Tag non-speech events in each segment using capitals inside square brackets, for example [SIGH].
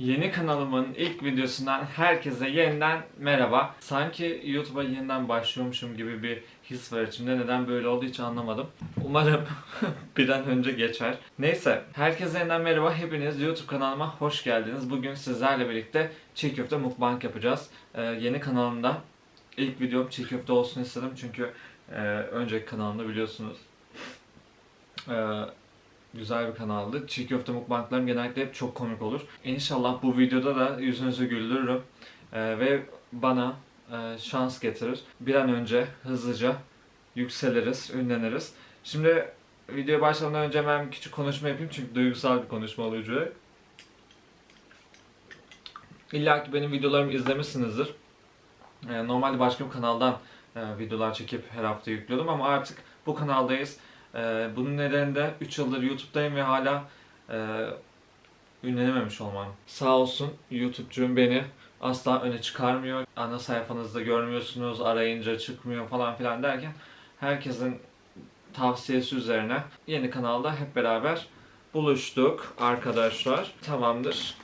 Yeni kanalımın ilk videosundan herkese yeniden merhaba. Sanki YouTube'a yeniden başlıyormuşum gibi bir his var içimde. Neden böyle oldu hiç anlamadım. Umarım [LAUGHS] bir an önce geçer. Neyse, herkese yeniden merhaba. Hepiniz YouTube kanalıma hoş geldiniz. Bugün sizlerle birlikte çiğ köfte mukbang yapacağız. Ee, yeni kanalımda ilk videom çiğ köfte olsun istedim çünkü e, önceki kanalımda biliyorsunuz e, güzel bir kanaldı. Çiğ köfte mukbanglarım genellikle hep çok komik olur. İnşallah bu videoda da yüzünüzü güldürürüm Ee, ve bana e, şans getirir. Bir an önce hızlıca yükseliriz, ünleniriz. Şimdi videoya başlamadan önce hemen küçük konuşma yapayım çünkü duygusal bir konuşma olacak. İlla ki benim videolarımı izlemişsinizdir. Ee, normalde başka bir kanaldan e, videolar çekip her hafta yüklüyordum ama artık bu kanaldayız. Ee, bunun nedeni de 3 yıldır YouTube'dayım ve hala e, ünlenememiş olmam. Sağ olsun YouTube'cum beni asla öne çıkarmıyor. Ana sayfanızda görmüyorsunuz, arayınca çıkmıyor falan filan derken herkesin tavsiyesi üzerine yeni kanalda hep beraber buluştuk arkadaşlar. Tamamdır.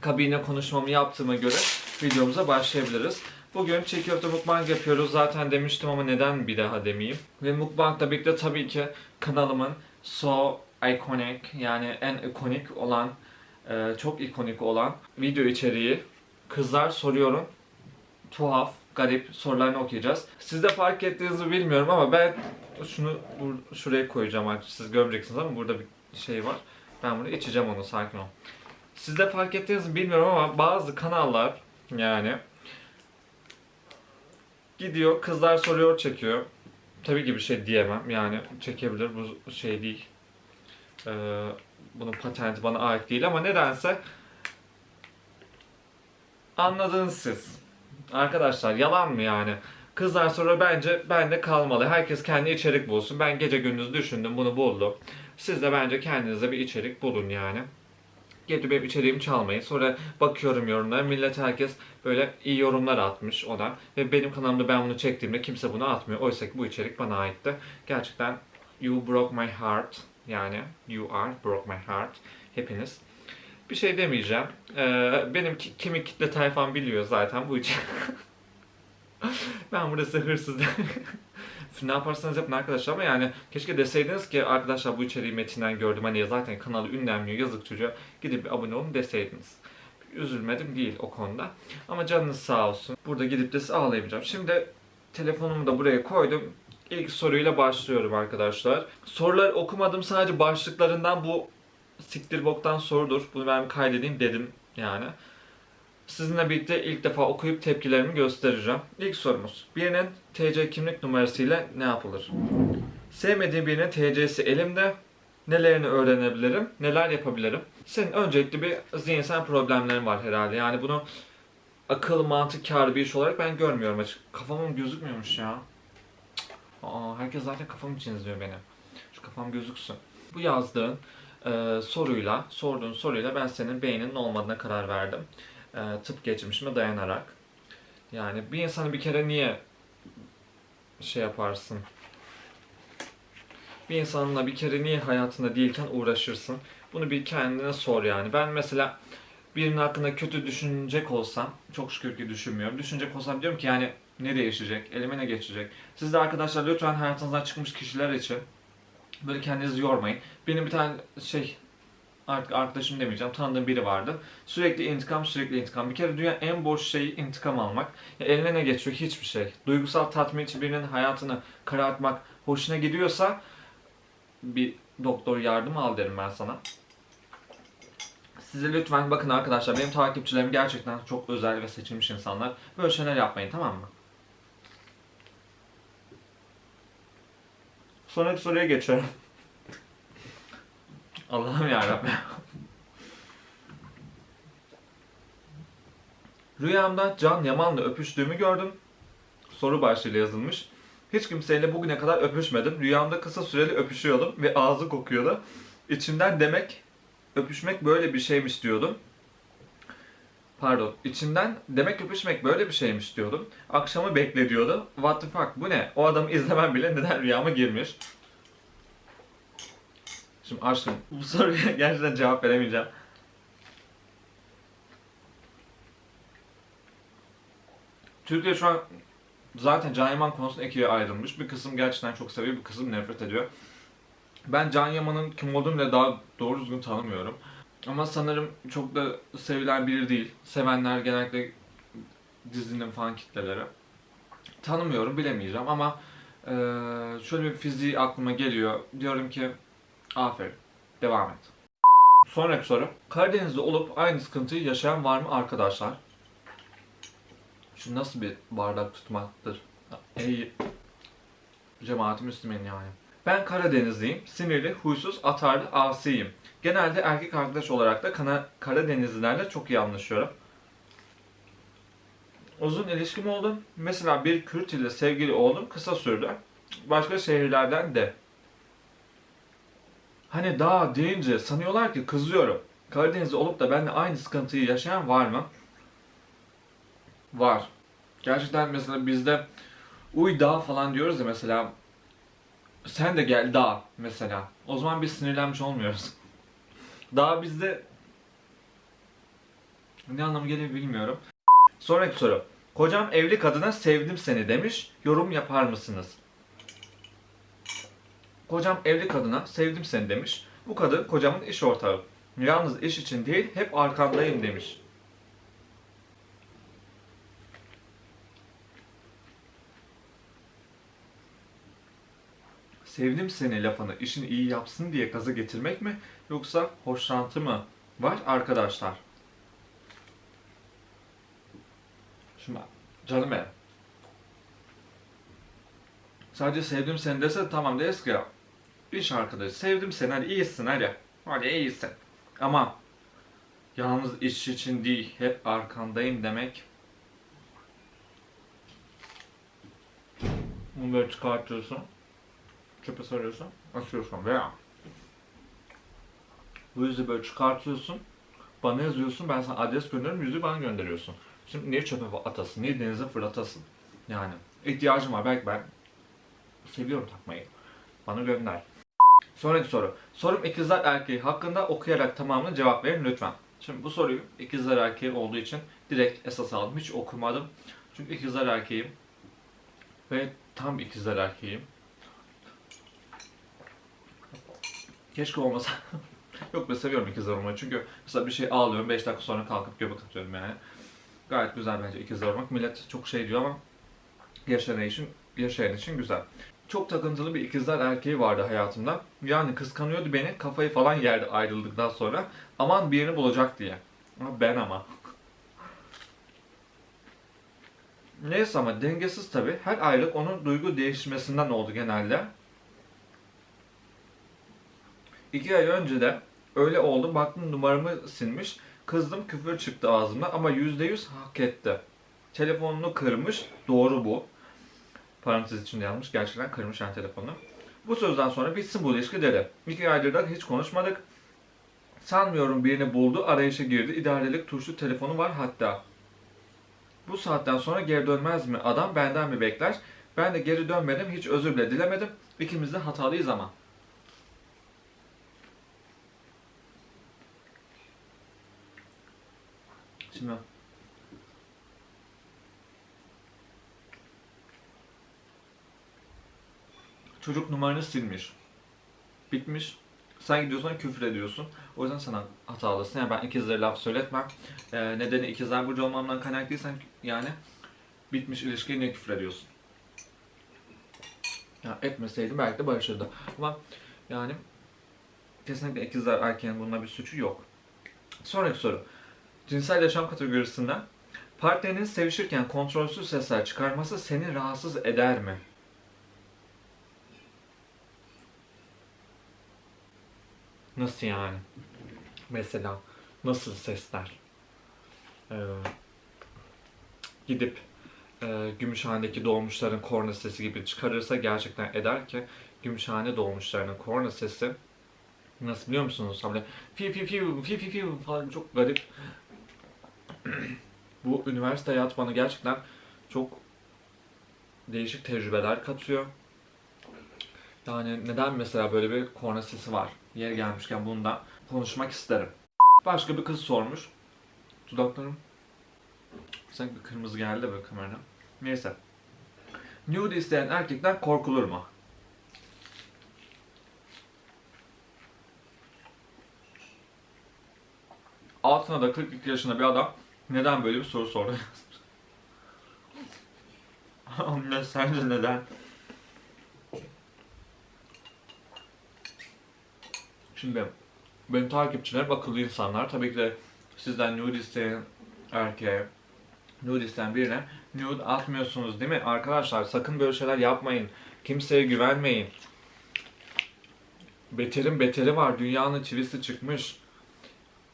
Kabine konuşmamı yaptığıma göre videomuza başlayabiliriz. Bugün çiğ köfte mukbang yapıyoruz. Zaten demiştim ama neden bir daha demeyeyim. Ve mukbangla birlikte tabii ki kanalımın so iconic yani en ikonik olan, e, çok ikonik olan video içeriği Kızlar Soruyorum tuhaf, garip sorularını okuyacağız. Siz de fark ettiğinizi bilmiyorum ama ben şunu şuraya koyacağım artık. Siz görmeyeceksiniz ama burada bir şey var. Ben bunu içeceğim onu sakin ol. Siz de fark ettiğinizi bilmiyorum ama bazı kanallar yani gidiyor kızlar soruyor çekiyor. Tabii ki bir şey diyemem yani çekebilir bu şey değil. Ee, bunun patenti bana ait değil ama nedense anladınız siz. Arkadaşlar yalan mı yani? Kızlar soruyor bence bende kalmalı. Herkes kendi içerik bulsun. Ben gece gündüz düşündüm bunu buldum. Siz de bence kendinize bir içerik bulun yani. Gelip benim içeriğimi çalmayın. Sonra bakıyorum yorumlara. Millet herkes böyle iyi yorumlar atmış ona. Ve benim kanalımda ben bunu çektiğimde kimse bunu atmıyor. Oysa ki bu içerik bana aitti. Gerçekten you broke my heart. Yani you are broke my heart. Hepiniz. Bir şey demeyeceğim. Ee, benim ki- kimi kitle tayfam biliyor zaten bu için. [LAUGHS] ben burası hırsız [LAUGHS] ne yaparsanız yapın arkadaşlar ama yani keşke deseydiniz ki arkadaşlar bu içeriği metinden gördüm hani zaten kanalı ünlenmiyor yazık çocuğa gidip bir abone olun deseydiniz. Üzülmedim değil o konuda. Ama canınız sağ olsun. Burada gidip de ağlayamayacağım. Şimdi telefonumu da buraya koydum. İlk soruyla başlıyorum arkadaşlar. Soruları okumadım sadece başlıklarından bu siktir boktan sorudur. Bunu ben kaydedeyim dedim yani. Sizinle birlikte ilk defa okuyup tepkilerimi göstereceğim. İlk sorumuz. Birinin TC kimlik numarasıyla ne yapılır? Sevmediğim birinin TC'si elimde. Nelerini öğrenebilirim? Neler yapabilirim? Senin öncelikli bir zihinsel problemlerin var herhalde. Yani bunu akıl, mantık, kâr bir iş olarak ben görmüyorum açık. Kafamın gözükmüyormuş ya. Aa, herkes zaten kafam için izliyor beni. Şu kafam gözüksün. Bu yazdığın e, soruyla, sorduğun soruyla ben senin beyninin olmadığına karar verdim. E, tıp geçmişime dayanarak. Yani bir insanı bir kere niye şey yaparsın? Bir insanla bir kere niye hayatında değilken uğraşırsın? Bunu bir kendine sor yani. Ben mesela birinin hakkında kötü düşünecek olsam, çok şükür ki düşünmüyorum. Düşünecek olsam diyorum ki yani ne değişecek, elime ne geçecek? Siz de arkadaşlar lütfen hayatınızdan çıkmış kişiler için böyle kendinizi yormayın. Benim bir tane şey artık arkadaşım demeyeceğim tanıdığım biri vardı. Sürekli intikam sürekli intikam. Bir kere dünya en boş şeyi intikam almak. Ya eline ne geçiyor? Hiçbir şey. Duygusal tatmin için birinin hayatını karartmak hoşuna gidiyorsa bir doktor yardımı al derim ben sana. Size lütfen bakın arkadaşlar benim takipçilerim gerçekten çok özel ve seçilmiş insanlar. Böyle şeyler yapmayın tamam mı? Sonraki soruya geçiyorum. Allah'ım yarabbim. Rüyamda Can Yaman'la öpüştüğümü gördüm. Soru başlığıyla yazılmış. Hiç kimseyle bugüne kadar öpüşmedim. Rüyamda kısa süreli öpüşüyordum ve ağzı kokuyordu. İçimden demek öpüşmek böyle bir şeymiş diyordum. Pardon, içimden demek öpüşmek böyle bir şeymiş diyordum. Akşamı bekle diyordu. What the fuck bu ne? O adamı izlemem bile neden rüyama girmiş. Şimdi aşkım bu soruya [LAUGHS] gerçekten cevap veremeyeceğim. Türkiye şu an zaten Can Yaman konusunda ikiye ayrılmış. Bir kısım gerçekten çok seviyor, bir kısım nefret ediyor. Ben Can Yaman'ın kim olduğunu bile daha doğru düzgün tanımıyorum. Ama sanırım çok da sevilen biri değil. Sevenler genellikle dizinin fan kitleleri. Tanımıyorum, bilemeyeceğim ama şöyle bir fiziği aklıma geliyor. Diyorum ki aferin, devam et. Sonraki soru. Karadeniz'de olup aynı sıkıntıyı yaşayan var mı arkadaşlar? Şu nasıl bir bardak tutmaktır? Ey cemaati Müslüman yani. Ben Karadenizliyim. Sinirli, huysuz, atarlı, asiyim. Genelde erkek arkadaş olarak da kana, Karadenizlilerle çok iyi anlaşıyorum. Uzun ilişkim oldu. Mesela bir Kürt ile sevgili oldum. Kısa sürdü. Başka şehirlerden de. Hani daha deyince sanıyorlar ki kızıyorum. Karadenizli olup da benimle aynı sıkıntıyı yaşayan var mı? Var. Gerçekten mesela bizde uy dağ falan diyoruz ya mesela sen de gel dağ mesela. O zaman biz sinirlenmiş olmuyoruz. [LAUGHS] Dağ bizde ne anlamı geliyor bilmiyorum. Sonraki soru. Kocam evli kadına sevdim seni demiş. Yorum yapar mısınız? Kocam evli kadına sevdim seni demiş. Bu kadın kocamın iş ortağı. Yalnız iş için değil hep arkandayım demiş. Sevdim seni lafını işini iyi yapsın diye gaza getirmek mi yoksa hoşlantı mı var arkadaşlar? Şimdi canım benim. Sadece sevdim seni dese tamam deriz ki iş arkadaşı sevdim seni hadi iyisin hadi. Hadi iyisin. Ama yalnız iş için değil hep arkandayım demek bunu böyle çıkartıyorsun çöpe sarıyorsun atıyorsun veya bu yüzü böyle çıkartıyorsun bana yazıyorsun ben sana adres gönderirim yüzü bana gönderiyorsun. Şimdi niye çöpe atasın, niye denize fırlatasın? Yani ihtiyacım var belki ben seviyorum takmayı. Bana gönder. Sonraki soru. Sorum ikizler erkeği hakkında okuyarak tamamını cevap verin lütfen. Şimdi bu soruyu ikizler erkeği olduğu için direkt esas aldım. Hiç okumadım. Çünkü ikizler erkeğim. Ve tam ikizler erkeğim. Keşke olmasa. [LAUGHS] Yok ben seviyorum ikizler olmayı. Çünkü mesela bir şey ağlıyorum 5 dakika sonra kalkıp göbek atıyorum yani. Gayet güzel bence ikizler olmak. Millet çok şey diyor ama yaşayan için, yaşayan için güzel. Çok takıntılı bir ikizler erkeği vardı hayatımda. Yani kıskanıyordu beni, kafayı falan yerdi ayrıldıktan sonra. Aman birini bulacak diye. Ben ama. Neyse ama dengesiz tabi. Her aylık onun duygu değişmesinden oldu genelde. İki ay önce de öyle oldu. Baktım numaramı silmiş. Kızdım küfür çıktı ağzımdan ama yüzde yüz hak etti. Telefonunu kırmış. Doğru bu. Parantez içinde yazmış. Gerçekten kırmış yani telefonunu. Bu sözden sonra bitsin bu ilişki dedi. İki aydır da hiç konuşmadık. Sanmıyorum birini buldu. Arayışa girdi. İdarelik tuşlu telefonu var hatta. Bu saatten sonra geri dönmez mi? Adam benden mi bekler? Ben de geri dönmedim. Hiç özür bile dilemedim. İkimiz de hatalıyız ama. Şimdi çocuk numaranı silmiş. Bitmiş. Sen gidiyorsun küfür ediyorsun. O yüzden sana hatalısın. Yani ben ikizlere laf söyletmem. Ee, nedeni ikizler burcu olmamdan kaynaklıysan yani bitmiş ilişkiye niye küfür ediyorsun? Ya etmeseydim belki de barışırdı. Ama yani kesinlikle ikizler erkeğin bununla bir suçu yok. Sonraki soru. Cinsel yaşam kategorisinden partnerinin sevişirken kontrolsüz sesler çıkarması seni rahatsız eder mi? Nasıl yani? Mesela nasıl sesler? Ee, gidip e, Gümüşhane'deki doğmuşların korna sesi gibi çıkarırsa gerçekten eder ki Gümüşhane doğmuşlarının korna sesi nasıl biliyor musunuz? Hani fi fi fi fi fi fi falan çok garip. [CLEARS THROAT] Bu üniversite hayatı bana gerçekten çok değişik tecrübeler katıyor. Yani neden mesela böyle bir korna sesi var? Yer gelmişken bundan konuşmak isterim. Başka bir kız sormuş. Dudaklarım sanki kırmızı geldi böyle kamerada. Neyse. Nude isteyen erkekten korkulur mu? Altına da 42 yaşında bir adam neden böyle bir soru sordu? [LAUGHS] Anne sence neden? Şimdi benim takipçilerim akıllı insanlar. Tabii ki de sizden nude isteyen erkeğe, nude isteyen birine nude atmıyorsunuz değil mi? Arkadaşlar sakın böyle şeyler yapmayın. Kimseye güvenmeyin. Beterin beteri var. Dünyanın çivisi çıkmış.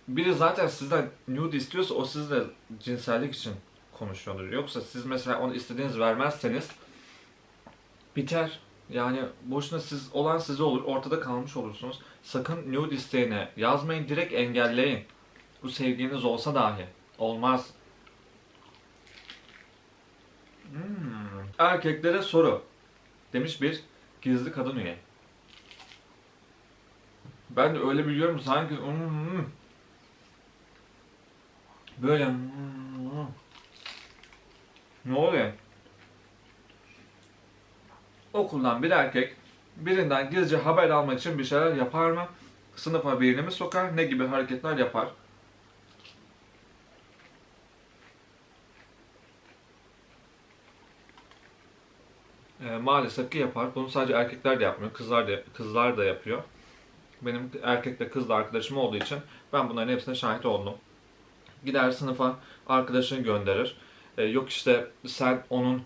Biri zaten sizden nude istiyorsa o sizle cinsellik için konuşuyordur. Yoksa siz mesela onu istediğiniz vermezseniz biter. Yani boşuna siz olan size olur. Ortada kalmış olursunuz. Sakın nude isteğine yazmayın. Direkt engelleyin. Bu sevginiz olsa dahi. Olmaz. Hmm. Erkeklere soru. Demiş bir gizli kadın üye. Ben de öyle biliyorum sanki hmm, böyle hmm, ne oluyor? Okuldan bir erkek birinden gizlice haber almak için bir şeyler yapar mı? Sınıfa birini mi sokar? Ne gibi hareketler yapar? Ee, maalesef ki yapar. Bunu sadece erkekler de yapmıyor. Kızlar da, kızlar da yapıyor. Benim erkekle kızla arkadaşım olduğu için ben bunların hepsine şahit oldum. Gider sınıfa arkadaşını gönderir. Ee, yok işte sen onun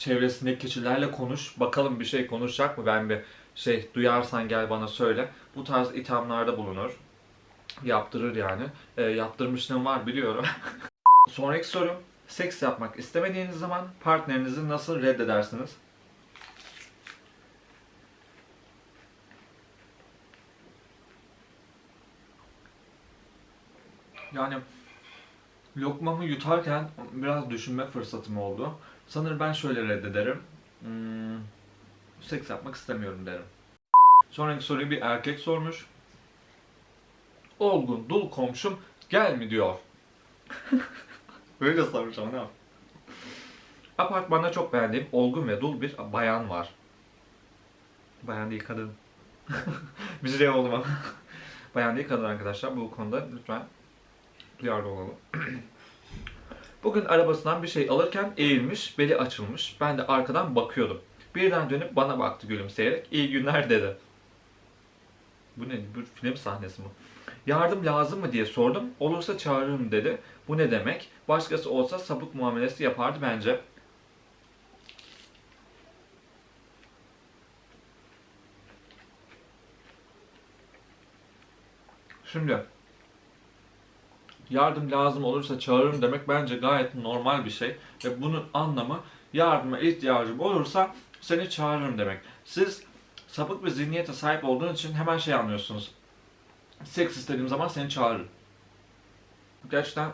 çevresindeki kişilerle konuş. Bakalım bir şey konuşacak mı? Ben bir şey duyarsan gel bana söyle. Bu tarz ithamlarda bulunur. Yaptırır yani. Ee, yaptırmışlığım var biliyorum. [LAUGHS] Sonraki soru. Seks yapmak istemediğiniz zaman partnerinizi nasıl reddedersiniz? Yani lokmamı yutarken biraz düşünme fırsatım oldu. Sanırım ben şöyle reddederim. Hmm, seks yapmak istemiyorum derim. Sonraki soruyu bir erkek sormuş. Olgun dul komşum gel mi diyor. [LAUGHS] Böyle sormuş ama ne yap? Apartmanda çok beğendiğim olgun ve dul bir bayan var. Bayan değil kadın. [LAUGHS] bir şey oldu ama. bayan değil kadın arkadaşlar. Bu konuda lütfen duyarlı olalım. [CLEARS THROAT] Bugün arabasından bir şey alırken eğilmiş, beli açılmış. Ben de arkadan bakıyordum. Birden dönüp bana baktı gülümseyerek. İyi günler dedi. Bu ne? Bu film sahnesi mi? Yardım lazım mı diye sordum. Olursa çağırırım dedi. Bu ne demek? Başkası olsa sapık muamelesi yapardı bence. Şimdi yardım lazım olursa çağırırım demek bence gayet normal bir şey. Ve bunun anlamı yardıma ihtiyacım olursa seni çağırırım demek. Siz sapık bir zihniyete sahip olduğunuz için hemen şey anlıyorsunuz. Seks istediğim zaman seni çağırırım. Gerçekten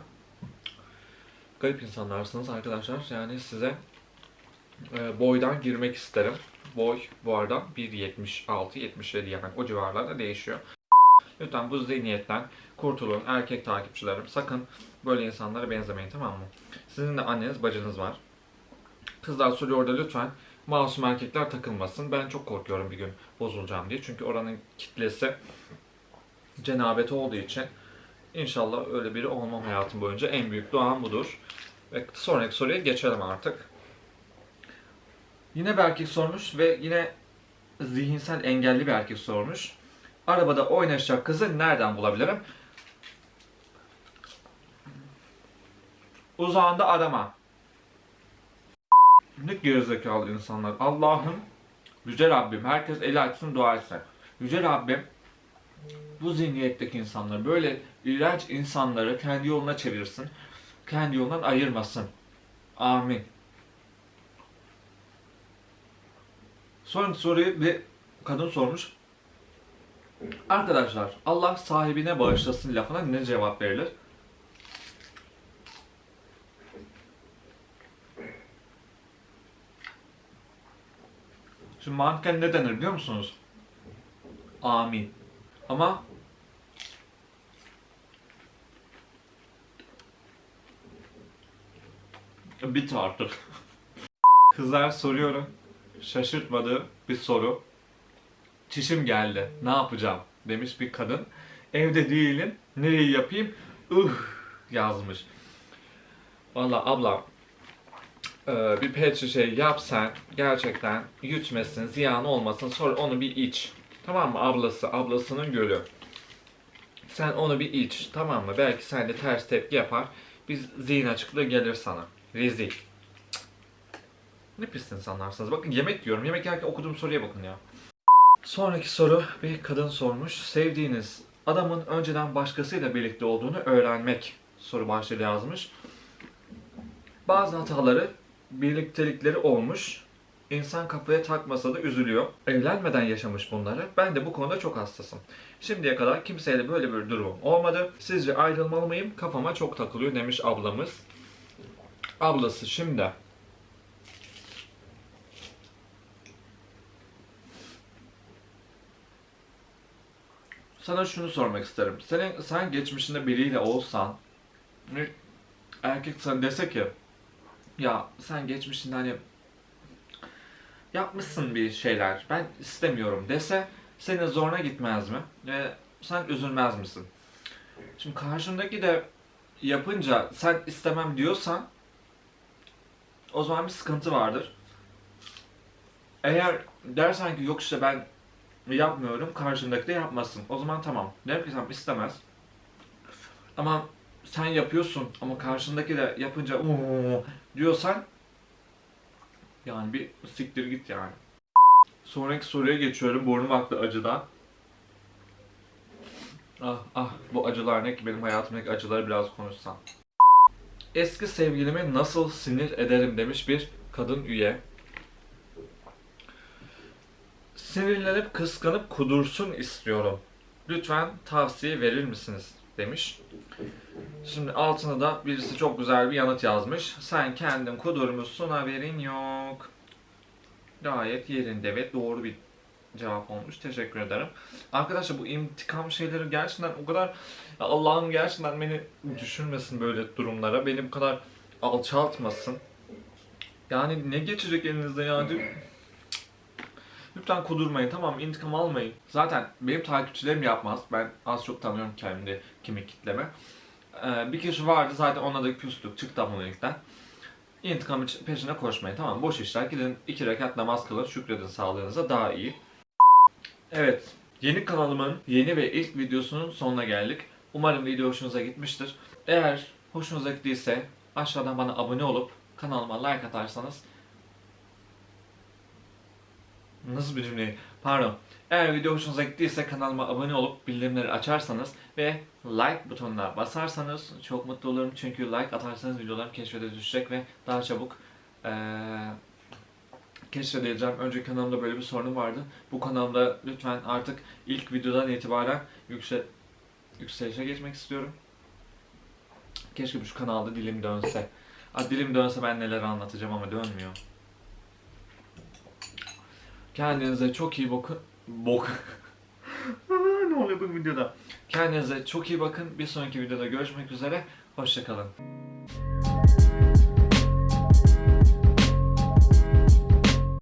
garip insanlarsınız arkadaşlar. Yani size e, boydan girmek isterim. Boy bu arada 1.76-77 yani o civarlarda değişiyor. Lütfen bu zihniyetten kurtulun erkek takipçilerim. Sakın böyle insanlara benzemeyin tamam mı? Sizin de anneniz bacınız var. Kızlar soruyor orada lütfen masum erkekler takılmasın. Ben çok korkuyorum bir gün bozulacağım diye. Çünkü oranın kitlesi cenabeti olduğu için inşallah öyle biri olmam hayatım boyunca. En büyük duam budur. Ve sonraki soruya geçelim artık. Yine bir erkek sormuş ve yine zihinsel engelli bir erkek sormuş. Arabada oynaşacak kızı nereden bulabilirim? Uzağında arama. Ne gerizekalı insanlar. Allah'ım, Yüce Rabbim, herkes eli açsın dua etsin. Yüce Rabbim, bu zihniyetteki insanları, böyle iğrenç insanları kendi yoluna çevirsin. Kendi yolundan ayırmasın. Amin. Sonraki soruyu bir kadın sormuş. Arkadaşlar Allah sahibine bağışlasın lafına ne cevap verilir? Şimdi mantıken ne denir biliyor musunuz? Amin. Ama Bit artık. [LAUGHS] Kızlar soruyorum. Şaşırtmadığı bir soru. Çişim geldi. Ne yapacağım? Demiş bir kadın. Evde değilim. Nereyi yapayım? Uh yazmış. Valla abla e, bir pet şişe yap sen gerçekten yutmasın, ziyan olmasın sonra onu bir iç. Tamam mı ablası, ablasının gölü. Sen onu bir iç tamam mı? Belki sen de ters tepki yapar. Biz zihin açıklığı gelir sana. Rezil. Ne pis insanlarsınız. Bakın yemek yiyorum. Yemek yerken okuduğum soruya bakın ya. Sonraki soru bir kadın sormuş. Sevdiğiniz adamın önceden başkasıyla birlikte olduğunu öğrenmek soru başlığı yazmış. Bazı hataları birliktelikleri olmuş. İnsan kafaya takmasa da üzülüyor. Evlenmeden yaşamış bunları. Ben de bu konuda çok hassasım. Şimdiye kadar kimseyle böyle bir durum olmadı. Sizce ayrılmalı mıyım? Kafama çok takılıyor demiş ablamız. Ablası şimdi. Sana şunu sormak isterim. Senin sen geçmişinde biriyle olsan bir erkek sana dese ki ya sen geçmişinde hani yapmışsın bir şeyler ben istemiyorum dese senin zoruna gitmez mi? Ve sen üzülmez misin? Şimdi karşındaki de yapınca sen istemem diyorsan o zaman bir sıkıntı vardır. Eğer dersen ki yok işte ben yapmıyorum, karşındaki de yapmasın. O zaman tamam. Derim ki tamam istemez. Ama sen yapıyorsun ama karşındaki de yapınca "Oo" diyorsan yani bir siktir git yani. Sonraki soruya geçiyorum. Burnum aktı acıdan. Ah ah bu acılar ne ki benim hayatımdaki acıları biraz konuşsam. Eski sevgilimi nasıl sinir ederim demiş bir kadın üye. Sinirlenip kıskanıp kudursun istiyorum. Lütfen tavsiye verir misiniz? demiş. Şimdi altına da birisi çok güzel bir yanıt yazmış. Sen kendin kudurmuşsun haberin yok. Gayet yerinde ve doğru bir cevap olmuş. Teşekkür ederim. Arkadaşlar bu intikam şeyleri gerçekten o kadar Allah'ım gerçekten beni düşürmesin böyle durumlara. Beni bu kadar alçaltmasın. Yani ne geçecek elinizde yani? Lütfen kudurmayın tamam? İntikam almayın. Zaten benim takipçilerim yapmaz. Ben az çok tanıyorum kendi kimi kitleme. Ee, bir kişi vardı zaten ona da küstük. Çıktı abonelikten. İntikam için peşine koşmayın tamam? Boş işler. Gidin iki rekat namaz kılın. Şükredin sağlığınıza daha iyi. Evet. Yeni kanalımın yeni ve ilk videosunun sonuna geldik. Umarım video hoşunuza gitmiştir. Eğer hoşunuza gittiyse aşağıdan bana abone olup kanalıma like atarsanız Nasıl bir cümle? Pardon. Eğer video hoşunuza gittiyse kanalıma abone olup bildirimleri açarsanız ve like butonuna basarsanız çok mutlu olurum. Çünkü like atarsanız videolarım keşfete düşecek ve daha çabuk eee keşfedileceğim. Önceki kanalımda böyle bir sorunum vardı. Bu kanalda lütfen artık ilk videodan itibaren yüksel yükselişe geçmek istiyorum. Keşke şu kanalda dilim dönse. Ha, dilim dönse ben neler anlatacağım ama dönmüyor. Kendinize çok iyi bakın. Bok. [LAUGHS] ne oluyor bu videoda? Kendinize çok iyi bakın. Bir sonraki videoda görüşmek üzere. Hoşçakalın.